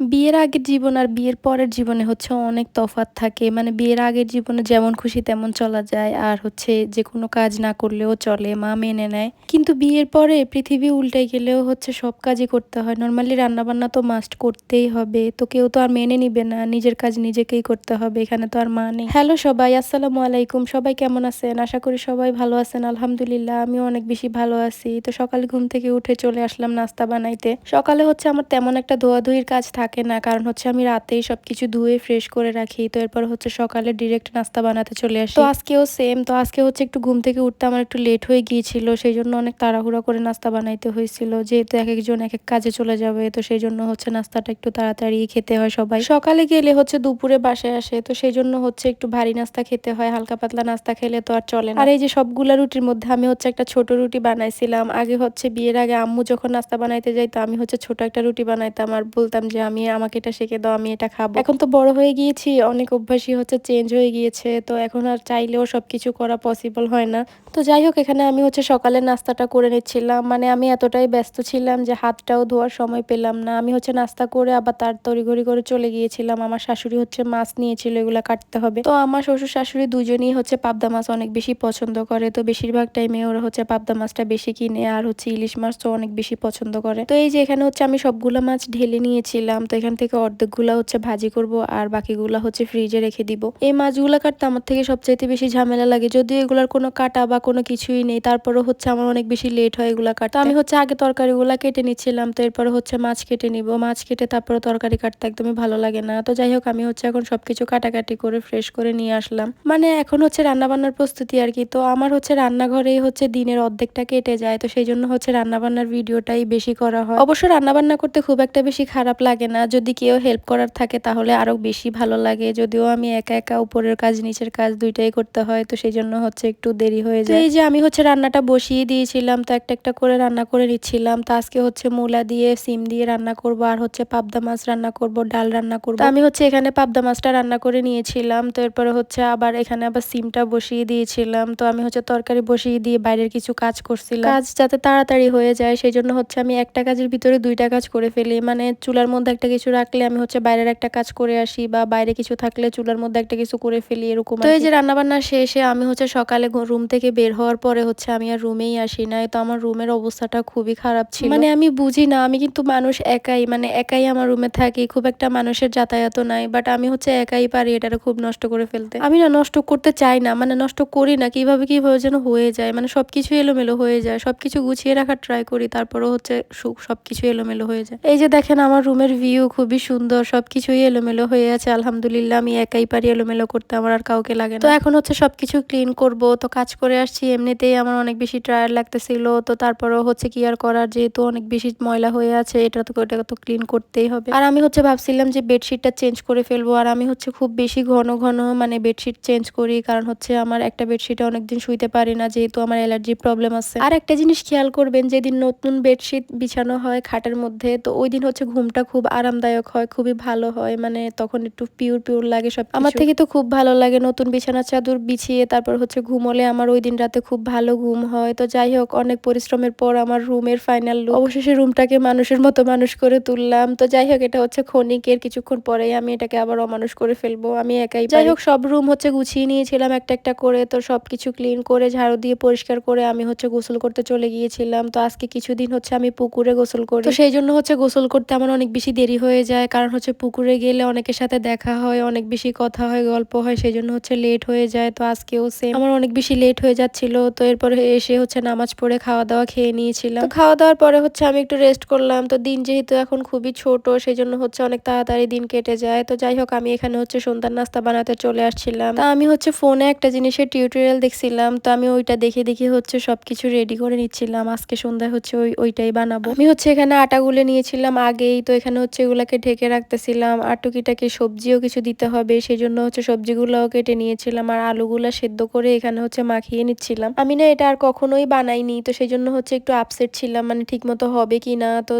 বিয়ের আগের জীবন আর বিয়ের পরের জীবনে হচ্ছে অনেক তফাৎ থাকে। মানে বিয়ের আগের জীবনে যেমন খুশি তেমন চলা যায়। আর হচ্ছে যে কোনো কাজ না করলেও চলে, মা মেনে নেয়। কিন্তু বিয়ের পরে পৃথিবী উল্টে গেলেও হচ্ছে সব কাজই করতে হয়। নর্মালি রান্নাবান্না তো মাস্ট করতেই হবে। তো কেউ তো আর মেনে নিবে না। নিজের কাজ নিজেকেই করতে হবে। এখানে তো আর মা নেই। হ্যালো সবাই, আসসালামু আলাইকুম। সবাই কেমন আছেন? আশা করি সবাই ভালো আছেন। আলহামদুলিল্লাহ, আমিও অনেক বেশি ভালো আছি। তো সকালে ঘুম থেকে উঠে চলে আসলাম নাস্তা বানাইতে। সকালে হচ্ছে আমার তেমন একটা ধোয়াধুয়ির কাজ থাকে না। কারণ হচ্ছে আমি রাতেই সবকিছু ধুয়ে ফ্রেশ করে রাখি। তো এরপর হচ্ছে সকালে ডিরেক্ট নাস্তা বানাতে চলে আসি। তো আজকেও সেম তো আজকে হচ্ছে একটু ঘুম থেকে উঠতে আমার একটু লেট হয়ে গিয়েছিল। সেই জন্য অনেক তাড়াহুড়া করে নাস্তা বানাইতে হয়েছিল। যেহেতু এক একজন এক এক কাজে চলে যাবে, তো সেই জন্য হচ্ছে নাস্তাটা একটু তাড়াতাড়ি খেতে হয় সবাই। সকালে গেলে হচ্ছে দুপুরে বাসায় আসে, তো সেই জন্য হচ্ছে একটু ভারী নাস্তা খেতে হয়। হালকা পাতলা নাস্তা খেলে তো আর চলে না। আর এই যে সবগুলা রুটির মধ্যে আমি হচ্ছে একটা ছোট রুটি বানাইছিলাম। আগে হচ্ছে বিয়ের আগে আম্মু যখন নাস্তা বানাইতে যাইতো, আমি হচ্ছে ছোট একটা রুটি বানাইতাম। আর বলতাম যে আমি আমাকে এটা শিখে দাও, আমি এটা খাব। এখন তো বড় হয়ে গিয়েছি, অনেক অভ্যাসই হচ্ছে চেঞ্জ হয়ে গিয়েছে, তো এখন আর চাইলেও সবকিছু করা পসিবল হয় না। তো যাই হোক, এখানে আমি হচ্ছে সকালের নাস্তাটা করে নিচ্ছিলাম মানে আমি এতটাই ব্যস্ত ছিলাম যে হাতটাও ধোয়ার সময় পেলাম না। আমি হচ্ছে নাস্তা করে আবার তার তড়িঘড়ি করে চলে গিয়েছিলাম, আমার শাশুড়ি হচ্ছে মাছ নিয়েছিল, এগুলা কাটতে হবে। তো আমার শ্বশুর শাশুড়ি দুজনেই হচ্ছে পাবদা মাছ অনেক বেশি পছন্দ করে, তো বেশিরভাগ টাইমে ওরা হচ্ছে পাবদা মাছটা বেশি কিনে, আর হচ্ছে ইলিশ মাছ তো অনেক বেশি পছন্দ করে। তো এই যে এখানে হচ্ছে আমি সবগুলো মাছ ঢেলে নিয়েছিলাম তো এখান থেকে অর্ধেকগুলা হচ্ছে ভাজি করব আর বাকিগুলা হচ্ছে ফ্রিজে রেখে দিব। এই মাছগুলো কাটতে আমার থেকে সবচাইতে বেশি ঝামেলা লাগে। যদিও এগুলার কোনো কাটা বা কোনো কিছুই নেই, তারপরেও হচ্ছে আমার অনেক বেশি লেট হয় এগুলা কাটতে। আমি হচ্ছে আগে তরকারিগুলা কেটে নিচ্ছিলাম, তো এরপরে হচ্ছে মাছ কেটে নিব। মাছ কেটে তারপরে তরকারি কাটতে একদমই ভালো লাগে না। তো যাই হোক, আমি হচ্ছে এখন সবকিছু কাটাকাটি করে ফ্রেশ করে নিয়ে আসলাম। মানে এখন হচ্ছে রান্না বান্নার প্রস্তুতি আর কি। তো আমার হচ্ছে রান্নাঘরেই হচ্ছে দিনের অর্ধেকটা কেটে যায়। তো সেই জন্য হচ্ছে রান্না বান্নার ভিডিওটাই বেশি করা হয়। অবশ্য রান্না বান্না করতে খুব একটা বেশি খারাপ লাগে না। যদি কেউ হেল্প করার থাকে তাহলে আরও বেশি ভালো লাগে। যদিও আমি একা একা উপরের কাজ নিচের কাজ দুইটাই করতে হয় তো সেই জন্য হচ্ছে একটু দেরি হয়ে যায়। এই যে আমি হচ্ছে রান্নাটা বসিয়ে দিয়েছিলাম তো একটা একটা করে রান্না করে নিচ্ছিলাম। তো আজকে হচ্ছে মূলা দিয়ে সিম দিয়ে রান্না করব আর হচ্ছে পাবদা মাছ রান্না করব ডাল রান্না করব। আমি হচ্ছে এখানে পাবদা মাছটা রান্না করে নিয়েছিলাম তো এরপরে হচ্ছে আবার এখানে আবার সিমটা বসিয়ে দিয়েছিলাম। তো আমি হচ্ছে তরকারি বসিয়ে দিয়ে বাইরের কিছু কাজ করছিলাম। কাজ যাতে তাড়াতাড়ি হয়ে যায় সেই জন্য হচ্ছে আমি একটা কাজের ভিতরে দুইটা কাজ করে ফেলি। মানে চুলার মধ্যে একটা কিছু রাখলে আমি হচ্ছে বাইরের একটা কাজ করে আসি বা বাইরে কিছু থাকলে চুলার মধ্যে একটা কিছু করে ফেলি এরকম তো এই যে রান্নাবান্না শেষে আমি হচ্ছে সকালে রুম থেকে বের হওয়ার পরে হচ্ছে আমি আর রুমেই আসি নাই তো আমার রুমের অবস্থাটা খুবই খারাপ ছিল। মানে আমি বুঝি না আমি কিন্তু মানুষ একাই মানে একাই আমার রুমে থাকি খুব একটা মানুষের যাতায়াত নাই বাট আমি হচ্ছে একাই পারি এটা খুব নষ্ট করে ফেলতে। আমি না নষ্ট করতে চাই না মানে নষ্ট করি না কীভাবে কীভাবে যেন হয়ে যায় মানে সবকিছু এলোমেলো হয়ে যায় সবকিছু গুছিয়ে রাখার ট্রাই করি তারপরেও হচ্ছে সুখ সবকিছু এলোমেলো হয়ে যায়। এই যে দেখেন আমার রুমের ভিউ খুবই সুন্দর, সবকিছুই এলোমেলো হয়ে আছে, আলহামদুলিল্লাহ, আমি একাই পারি এলোমেলো করতে, আমার আর কাউকে লাগে তো এখন হচ্ছে সবকিছু ক্লিন করব, তো কাজ করে আসছি, এমনিতেই আমার অনেক বেশি টায়ার লাগতেছিল, তো তারপরেও হচ্ছে কি আর করার যেহেতু অনেক বেশি ময়লা হয়ে আছে, এটা তো এটা তো ক্লিন করতেই হবে। আর আমি হচ্ছে ভাবছিলাম যে বেডশিটটা চেঞ্জ করে ফেলব, আর আমি হচ্ছে খুব বেশি ঘন ঘন মানে বেডশিট চেঞ্জ করি, কারণ হচ্ছে আমার একটা বেডশিটে অনেকদিন শুইতে পারি না, যেহেতু আমার অ্যালার্জি প্রবলেম আছে। আর একটা জিনিস খেয়াল করবেন, যেদিন নতুন বেডশিট বিছানো হয় খাটের মধ্যে, তো ওই দিন হচ্ছে ঘুমটা খুব আরামদায়ক হয় খুবই ভালো হয় মানে তখন একটু পিওর পিওর লাগে সব আমার থেকে তো খুব ভালো লাগে নতুন বিছানা চাদর বিছিয়ে তারপর হচ্ছে ঘুমোলে আমার ওই দিন রাতে খুব ভালো ঘুম হয়। তো যাই হোক অনেক পরিশ্রমের পর আমার রুমের ফাইনাল লুক অবশেষে রুমটাকে মানুষের মতো মানুষ করে তুললাম। তো যাই হোক এটা হচ্ছে ক্ষণিকের কিছুক্ষণ পরেই আমি এটাকে আবার অমানুষ করে ফেলব। আমি একাই যাই হোক সব রুম হচ্ছে গুছিয়ে নিয়েছিলাম একটা একটা করে। তো সব কিছু ক্লিন করে ঝাড়ু দিয়ে পরিষ্কার করে আমি হচ্ছে গোসল করতে চলে গিয়েছিলাম। তো আজকে কিছুদিন হচ্ছে আমি পুকুরে গোসল করি। তো সেই জন্য হচ্ছে গোসল করতে আমার অনেক বেশি দেরি হয়ে যায়। কারণ হচ্ছে পুকুরে গেলে অনেকের সাথে দেখা হয়, অনেক বেশি কথা হয়, গল্প হয় সেই জন্য হচ্ছে লেট হয়ে যায়। তো আজকেও সেম আমার অনেক বেশি লেট হয়ে যাচ্ছিল, তো এরপরে এসে হচ্ছে নামাজ পড়ে খাওয়া দাওয়া খেয়ে নিয়েছিলাম। খাওয়া দাওয়ার পরে হচ্ছে আমি একটু রেস্ট করলাম। তো দিন যেহেতু এখন খুবই ছোট সেই জন্য হচ্ছে অনেক তাড়াতাড়ি দিন কেটে যায়। তো যাই হোক, আমি এখানে হচ্ছে সন্ধ্যার নাস্তা বানাতে চলে আসছিলাম। তা আমি হচ্ছে ফোনে একটা জিনিসের টিউটোরিয়াল দেখছিলাম। তো আমি ওইটা দেখে দেখে হচ্ছে সবকিছু রেডি করে নিচ্ছিলাম। আজকে সন্ধ্যায় হচ্ছে ওই, ওইটাই বানাবো। আমি হচ্ছে এখানে আটা গুলে নিয়েছিলাম আগেই। তো এখানে হচ্ছে এগুলাকে ঢেকে রাখতেছিলাম, আর টুকিটাকি সবজিও কিছু দিতে হবে সেই জন্য হচ্ছে সবজিগুলোও কেটে নিয়েছিলাম, আর আলুগুলো সেদ্ধ করে এখানে হচ্ছে মাখিয়ে নিচ্ছিলাম। আমি না এটা আর কখনোই বানাইনি, তো সেই জন্য হচ্ছে একটু আপসেট ছিলাম মানে ঠিক মতো হবে কি না তো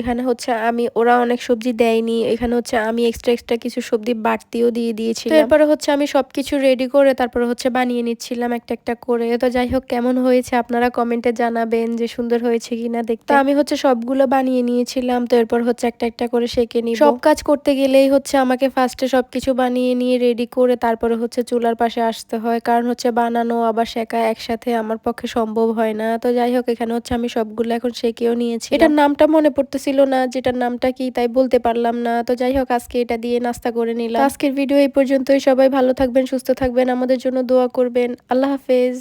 এখানে হচ্ছে আমি, ওরা অনেক সবজি দেয়নি, এখানে হচ্ছে আমি এক্সট্রা এক্সট্রা কিছু সবজি বাড়তিও দিয়ে দিয়েছি এরপরে হচ্ছে আমি সবকিছু রেডি করে তারপরে হচ্ছে বানিয়ে নিচ্ছিলাম একটা একটা করে। তো যাই হোক, কেমন হয়েছে আপনারা কমেন্টে জানাবেন যে সুন্দর হয়েছে কিনা দেখতে। আমি হচ্ছে সবগুলো বানিয়ে নিয়েছিলাম, তো এরপর হচ্ছে একটা একটা করে করে সেকে নিব। সব কাজ করতে গেলেই হচ্ছে আমাকে ফার্স্টে সব কিছু বানিয়ে নিয়ে রেডি করে তারপরে হচ্ছে চুলার পাশে আসতে হয়। কারণ হচ্ছে বানানো আবার শেখা একসাথে আমার পক্ষে সম্ভব হয় না। তো যাই হোক এখানে হচ্ছে আমি সবগুলো এখন সেকেও নিয়েছি। এটার নামটা মনে পড়তেছিল না যেটার নামটা কি তাই বলতে পারলাম না। তো যাই হোক আজকে এটা দিয়ে নাস্তা করে নিলাম। আজকের ভিডিও এই পর্যন্তই। সবাই ভালো থাকবেন সুস্থ থাকবেন। আমাদের জন্য দোয়া করবেন। আল্লাহ হাফেজ।